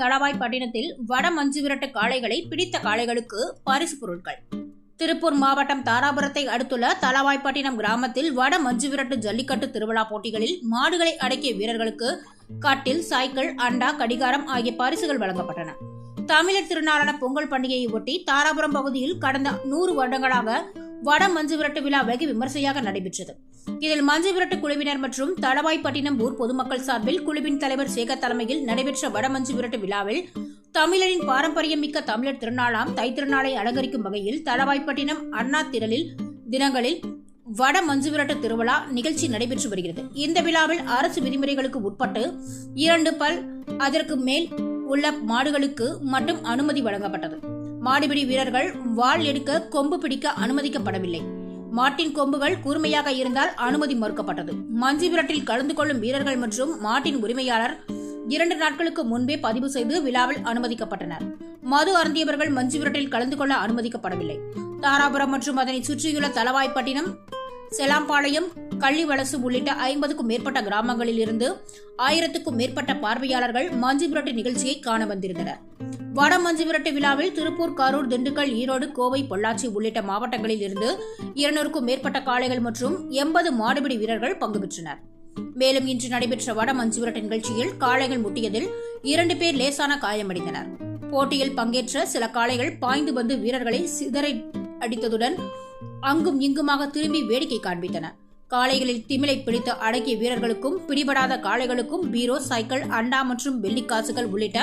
தளவாய்ப்பட்டினத்தில் வட மஞ்சு விரட்டு காளைகளை பிடித்த காளைகளுக்கு பரிசு பொருட்கள். திருப்பூர் மாவட்டம் தாராபுரத்தை அடுத்துள்ள தளவாய்ப்பட்டினம் கிராமத்தில் வட மஞ்சு விரட்டு ஜல்லிக்கட்டு திருவிழா போட்டிகளில் மாடுகளை அடக்கிய வீரர்களுக்கு கட்டில் சைக்கிள் அண்டா கடிகாரம் ஆகிய பரிசுகள் வழங்கப்பட்டன. தமிழர் திருநாளான பொங்கல் பண்டிகையை ஒட்டி தாராபுரம் பகுதியில் கடந்த நூறு வருடங்களாக வட மஞ்சு விரட்டு விழா வெகு விமர்சையாக நடைபெற்றது. இதில் மஞ்சு விரட்டு குழுவினர் மற்றும் தளவாய்ப்பட்டினம் ஊர் பொதுமக்கள் சார்பில் குழுவின் தலைவர் சேகர் தலைமையில் நடைபெற்ற வடமஞ்சு விரட்டு விழாவில் தமிழரின் பாரம்பரியம் மிக்க தமிழர் திருநாளாம் தைத்திருநாளை அலங்கரிக்கும் வகையில் தளவாய்ப்பட்டினம் அண்ணா திரளில் தினங்களில் வட மஞ்சு விரட்டு திருவிழா நிகழ்ச்சி நடைபெற்று வருகிறது. இந்த விழாவில் அரசு விதிமுறைகளுக்கு உட்பட்டு இரண்டு பல் அதற்கு மேல் உள்ள மாடுகளுக்கு மட்டும் அனுமதி வழங்கப்பட்டது. மாடுபிடி வீரர்கள் வாள் எடுக்க கொம்பு பிடிக்க அனுமதிக்கப்படவில்லை. மாட்டின் கொம்புகள் கூர்மையாக இருந்தால் அனுமதி மறுக்கப்பட்டது. மஞ்சு விரட்டில் கலந்து கொள்ளும் வீரர்கள் மற்றும் மாட்டின் உரிமையாளர் இரண்டு நாட்களுக்கு முன்பே பதிவு செய்து விழாவில் அனுமதிக்கப்பட்டனர். மது அருந்தியவர்கள் மஞ்சு விரட்டில் கலந்து கொள்ள அனுமதிக்கப்படவில்லை. தாராபுரம் மற்றும் அதனை சுற்றியுள்ள தலவாய்ப்பட்டினம் செலாம்பாளையம் கள்ளிவலசு உள்ளிட்ட ஐம்பதுக்கும் மேற்பட்ட கிராமங்களில் இருந்து ஆயிரத்துக்கும் மேற்பட்ட பார்வையாளர்கள் மஞ்சுவிரட்டு நிகழ்ச்சியை காண வந்திருந்தனர். வட மஞ்சு விழாவில் திருப்பூர் கரூர் திண்டுக்கல் ஈரோடு கோவை பொள்ளாச்சி உள்ளிட்ட மாவட்டங்களில் இருந்து இருநூறுக்கும் மேற்பட்ட காளைகள் மற்றும் எண்பது மாடுபிடி வீரர்கள் பங்கு பெற்றனர். மேலும் இன்று நடைபெற்ற வட மஞ்சுவிரட்டு நிகழ்ச்சியில் காளைகள் முட்டியதில் இரண்டு பேர் லேசான காயமடைந்தனர். போட்டியில் பங்கேற்ற சில காளைகள் பாய்ந்து வந்து வீரர்களை சிதறை அடித்ததுடன் அங்கும் இங்குமாக திரும்பி வேடிக்கை காண்பித்தன. காளைகளில் திமிலை பிடித்து அடக்கிய வீரர்களுக்கும் பிடிபடாத காளைகளுக்கும் பீரோ சைக்கிள் அண்டா மற்றும் வெள்ளிக்காசுகள் உள்ளிட்ட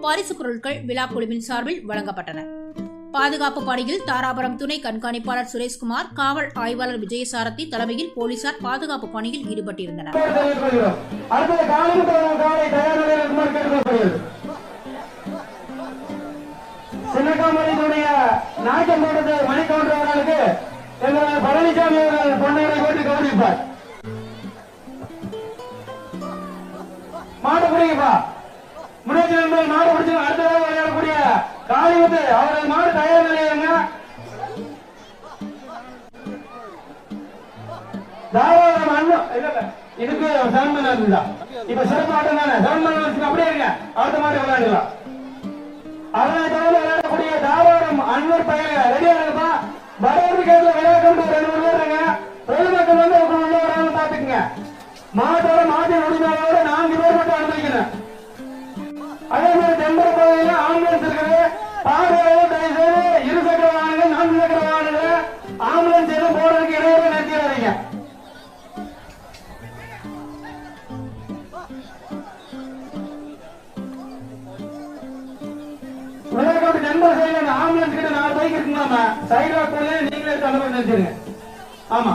பரிசு பொருட்கள் விழா குழுவின் சார்பில் வழங்கப்பட்டன. பாதுகாப்பு பணியில் தாராபுரம் துணை கண்காணிப்பாளர் சுரேஷ்குமார் காவல் ஆய்வாளர் விஜயசாரதி தலைமையில் போலீசார் பாதுகாப்பு பணியில் ஈடுபட்டிருந்தனர். மணிக்கவுண்டர் அவர்களுக்கு எங்களை பழனிசாமி அவர்கள் பொன்னரை போட்டு கவனிப்பார் மாடு பிடிங்கப்பா. முன்னேற்ற நண்பர்கள் மாடு பிடிச்சு அடுத்ததாக விளையாடக்கூடிய காளிமுத்து அவர்கள் மாடு தயார் நிலையங்க தாராளம் அண்ணன் இல்ல இல்ல. இதுக்கு சரண்மன் இருந்தா இப்ப சிறப்பு ஆட்டம் தானே? சரண்மன் அப்படியே இருங்க. அடுத்த மாதிரி விளையாடலாம். விளையாட்டு நண்பர் சைடுல ஆம்புலன்ஸ் கிட்ட நாலு பைக் இருக்குங்களாமா சைடுல போய் நீங்களே தலைவர் நினைச்சிருங்க. ஆமா.